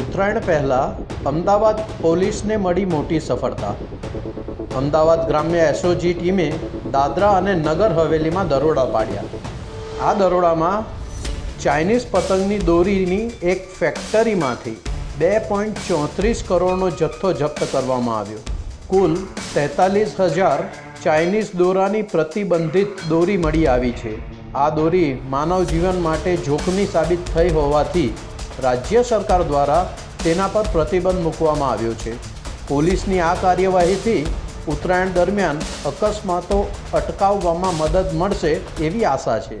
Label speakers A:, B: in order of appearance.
A: ઉત્તરાયણ પહેલાં અમદાવાદ પોલીસને મળી મોટી સફળતા. અમદાવાદ ગ્રામ્ય એસઓજી ટીમે દાદરા અને નગર હવેલીમાં દરોડા પાડ્યા. આ દરોડામાં ચાઇનીઝ પતંગની દોરીની એક ફેક્ટરીમાંથી બે પોઈન્ટ ચોત્રીસ કરોડનો જથ્થો જપ્ત કરવામાં આવ્યો. કુલ તેતાલીસ હજાર ચાઇનીઝ દોરાની પ્રતિબંધિત દોરી મળી આવી છે. આ દોરી માનવ જીવન માટે જોખમી સાબિત થઈ હોવાથી રાજ્ય સરકાર દ્વારા તેના પર પ્રતિબંધ મૂકવામાં આવ્યો છે. પોલીસની આ કાર્યવાહીથી ઉત્તરાયણ દરમિયાન અકસ્માતો અટકાવવામાં મદદ મળશે એવી આશા છે.